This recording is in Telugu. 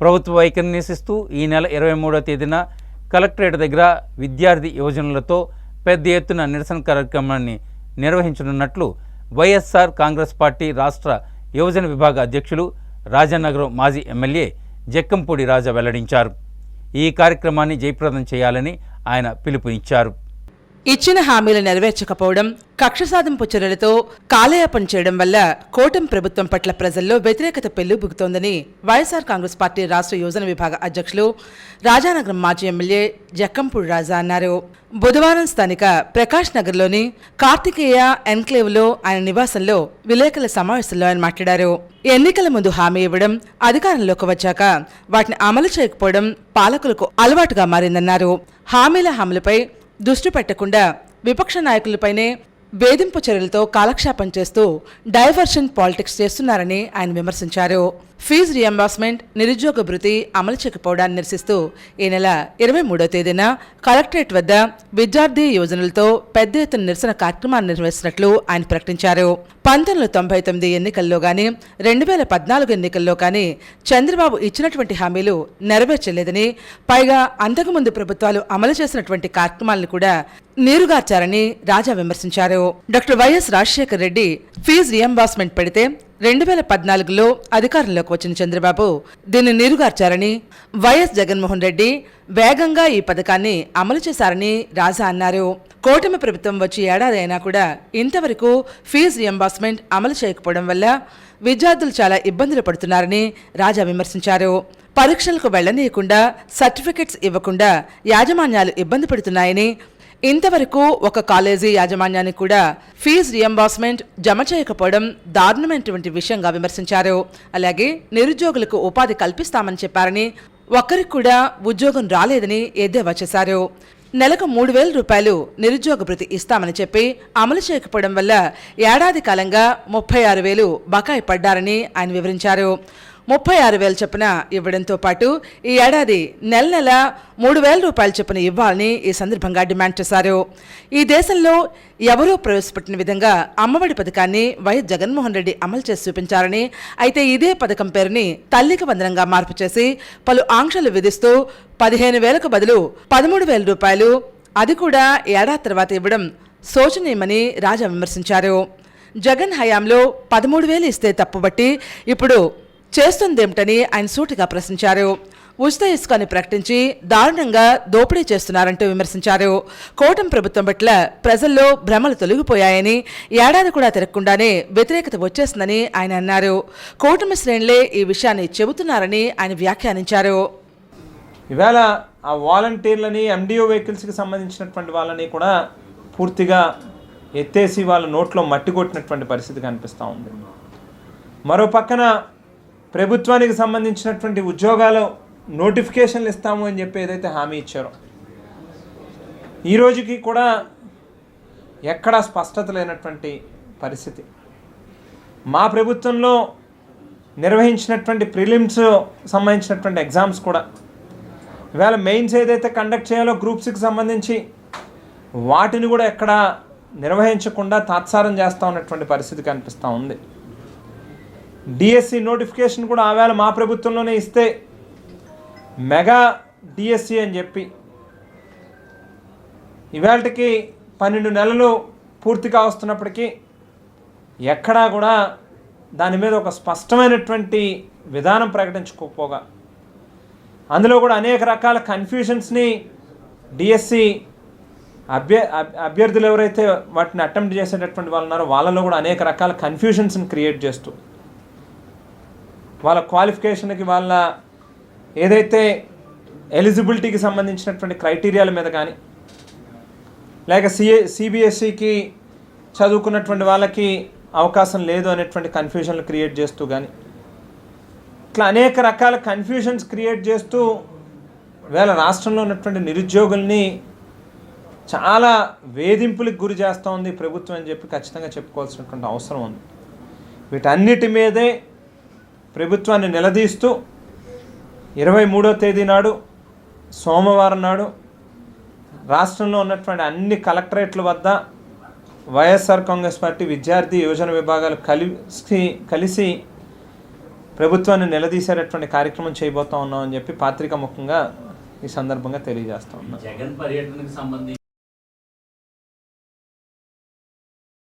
ప్రభుత్వ వైఖరిని నిరసిస్తూ ఈ నెల ఇరవై మూడో తేదీన కలెక్టరేట్ దగ్గర విద్యార్థి యువజనులతో పెద్ద ఎత్తున నిరసన కార్యక్రమాన్ని నిర్వహించనున్నట్లు వైఎస్ఆర్ కాంగ్రెస్ పార్టీ రాష్ట్ర యువజన విభాగ అధ్యక్షులు రాజానగరం మాజీ ఎమ్మెల్యే జక్కంపూడి రాజా వెల్లడించారు. ఈ కార్యక్రమాన్ని జయప్రదం చేయాలని ఆయన పిలుపునిచ్చారు. ఇచ్చిన హామీలు నెరవేర్చకపోవడం కక్ష సాధింపు చర్యలతో కాలయాపన చేయడం వల్ల కోటం ప్రభుత్వం పట్ల ప్రజల్లో వ్యతిరేకత పెల్లుబుకుతోందని వైఎస్ఆర్ కాంగ్రెస్ పార్టీ రాష్ట్ర యోజన విభాగ అధ్యక్షులు రాజానగరం మాజీ ఎమ్మెల్యే జక్కంపూడి రాజా అన్నారు. బుధవారం స్థానిక ప్రకాష్ నగర్లోని కార్తికేయ ఎన్క్లేవ్లో ఆయన నివాసంలో విలేకరుల సమావేశంలో ఆయన మాట్లాడారు. ఎన్నికల ముందు హామీ ఇవ్వడం అధికారంలోకి వచ్చాక వాటిని అమలు చేయకపోవడం పాలకులకు అలవాటుగా మారిందన్నారు. హామీల హామీలపై దృష్టి పెట్టకుండా విపక్ష నాయకులపైనే వేధింపు చర్యలతో కాలక్షేపం చేస్తూ డైవర్షన్ పాలిటిక్స్ చేస్తున్నారని ఆయన విమర్శించారు. ఫీజు రియంబర్స్మెంట్ నిరుద్యోగ భృతి అమలు చేయకపోవడాన్ని నిరసిస్తూ ఈ నెల ఇరవై మూడో తేదీన కలెక్టరేట్ వద్ద విద్యార్థి యోజనలతో పెద్ద ఎత్తున నిరసన కార్యక్రమాన్ని నిర్వహిస్తున్నట్లు ఆయన ప్రకటించారు. పంతొమ్మిది వందల తొంభై తొమ్మిది ఎన్నికల్లో కానీ రెండు వేల పద్నాలుగు ఎన్నికల్లో కానీ చంద్రబాబు ఇచ్చినటువంటి హామీలు నెరవేర్చలేదని పైగా అంతకుముందు ప్రభుత్వాలు అమలు చేసినటువంటి కార్యక్రమాలను కూడా నీరుగార్చారని రాజా విమర్శించారు. Doctor YS Rajasekhar Reddy fee reimbursement పెడితే రెండు వేల పద్నాలుగులో అధికారంలోకి వచ్చిన చంద్రబాబు దీన్ని నీరుగార్చారని వైఎస్ జగన్మోహన్ రెడ్డి వేగంగా ఈ పథకాన్ని అమలు చేశారని రాజా అన్నారు. కూటమి ప్రభుత్వం వచ్చి ఏడాది అయినా కూడా ఇంతవరకు ఫీజు రియంబర్స్మెంట్ అమలు చేయకపోవడం వల్ల విద్యార్థులు చాలా ఇబ్బందులు పడుతున్నారని రాజా విమర్శించారు. పరీక్షలకు వెళ్ళనీయకుండా సర్టిఫికెట్స్ ఇవ్వకుండా యాజమాన్యాలు ఇబ్బంది పడుతున్నాయని ఇంతవరకు ఒక కాలేజీ యాజమాన్యానికి కూడా ఫీజు రియంబర్స్మెంట్ జమ చేయకపోవడం దారుణమైనటువంటి విషయంగా విమర్శించారు. అలాగే నిరుద్యోగులకు ఉపాధి కల్పిస్తామని చెప్పారని ఒక్కరికి కూడా ఉద్యోగం రాలేదని ఎద్దేవా చేశారు. నెలకు మూడు వేల రూపాయలు నిరుద్యోగ భృతి ఇస్తామని చెప్పి అమలు చేయకపోవడం వల్ల ఏడాది కాలంగా ముప్పై ఆరు వేలు బకాయి పడ్డారని ఆయన వివరించారు. ముప్పై ఆరు వేల చొప్పున ఇవ్వడంతో పాటు ఈ ఏడాది నెల నెల మూడు వేల రూపాయల చొప్పున ఇవ్వాలని ఈ సందర్భంగా డిమాండ్ చేశారు. ఈ దేశంలో ఎవరూ ప్రవేశపెట్టిన విధంగా అమ్మఒడి పథకాన్ని వైఎస్ జగన్మోహన్ రెడ్డి అమలు చేసి చూపించారని అయితే ఇదే పథకం పేరుని తల్లికి వందనంగా మార్పు చేసి పలు ఆంక్షలు విధిస్తూ పదిహేను వేలకు బదులు పదమూడు వేల రూపాయలు అది కూడా ఏడాది తర్వాత ఇవ్వడం శోచనీయమని రాజా విమర్శించారు. జగన్ హయాంలో పదమూడు వేలు ఇస్తే తప్పుబట్టి ఇప్పుడు చేస్తుందేమిటని ఆయన సూటిగా ప్రశ్నించారు. ఉచిత ఇసుకని ప్రకటించి దారుణంగా దోపిడీ చేస్తున్నారంటూ విమర్శించారు. కోటం ప్రభుత్వం పట్ల ప్రజల్లో భ్రమలు తొలగిపోయాయని ఏడాది కూడా తిరగకుండానే వ్యతిరేకత వచ్చేసిందని ఆయన అన్నారు. కూటమి శ్రేణులే ఈ విషయాన్ని చెబుతున్నారని ఆయన వ్యాఖ్యానించారు. ఇవాళ ఆ వాలంటీర్లని ఎండిఓ వెహికల్స్కి సంబంధించినటువంటి వాళ్ళని కూడా పూర్తిగా ఎత్తేసి వాళ్ళ నోట్లో మట్టి కొట్టినటువంటి పరిస్థితి కనిపిస్తూ ఉంది. మరో పక్కన ప్రభుత్వానికి సంబంధించినటువంటి ఉద్యోగాలు నోటిఫికేషన్లు ఇస్తాము అని చెప్పి ఏదైతే హామీ ఇచ్చారో ఈ రోజుకి కూడా ఎక్కడా స్పష్టత లేనటువంటి పరిస్థితి. మా ప్రభుత్వంలో నిర్వహించినటువంటి ప్రిలిమ్స్ సంబంధించినటువంటి ఎగ్జామ్స్ కూడా ఇవాళ మెయిన్స్ ఏదైతే కండక్ట్ చేయాలో గ్రూప్స్కి సంబంధించి వాటిని కూడా ఎక్కడ నిర్వహించకుండా తాత్సారం చేస్తూ ఉన్నటువంటి పరిస్థితి కనిపిస్తూ ఉంది. డిఎస్సి నోటిఫికేషన్ కూడా ఆవేళ మా ప్రభుత్వంలోనే ఇస్తే మెగా డిఎస్సి అని చెప్పి. ఇవాళకి పన్నెండు నెలలు పూర్తిగా వస్తున్నప్పటికీ ఎక్కడా కూడా దాని మీద ఒక స్పష్టమైనటువంటి విధానం ప్రకటించుకోకపోగా అందులో కూడా అనేక రకాల కన్ఫ్యూషన్స్ని డిఎస్సి అభ్య అభ్యర్థులు ఎవరైతే వాటిని అటెంప్ట్ చేసేటటువంటి వాళ్ళు ఉన్నారో వాళ్ళలో కూడా అనేక రకాల కన్ఫ్యూషన్స్ని క్రియేట్ చేస్తూ. వాళ్ళ క్వాలిఫికేషన్కి వాళ్ళ ఏదైతే ఎలిజిబిలిటీకి సంబంధించినటువంటి క్రైటీరియాల మీద కానీ లేక సిఏ సిబిఎస్ఈకి చదువుకున్నటువంటి వాళ్ళకి అవకాశం లేదు అనేటువంటి కన్ఫ్యూజన్లు క్రియేట్ చేస్తూ కానీ ఇట్లా అనేక రకాల కన్ఫ్యూజన్స్ క్రియేట్ చేస్తూ వేళ రాష్ట్రంలో ఉన్నటువంటి నిరుద్యోగుల్ని చాలా వేధింపులకు గురి చేస్తూ ఉంది ప్రభుత్వం అని చెప్పి ఖచ్చితంగా చెప్పుకోవాల్సినటువంటి అవసరం ఉంది. వీటన్నిటి మీదే ప్రభుత్వాన్ని నిలదీస్తూ ఇరవై మూడో తేదీ నాడు సోమవారం నాడు రాష్ట్రంలో ఉన్నటువంటి అన్ని కలెక్టరేట్ల వద్ద వైఎస్ఆర్ కాంగ్రెస్ పార్టీ విద్యార్థి యోజన విభాగాలు కలిసి కలిసి ప్రభుత్వాన్ని నిలదీసేటటువంటి కార్యక్రమం చేయబోతా ఉన్నామని చెప్పి పాత్రికా ముఖంగా ఈ సందర్భంగా తెలియజేస్తా ఉన్నాం. జగన్ పర్యటనకు సంబంధించి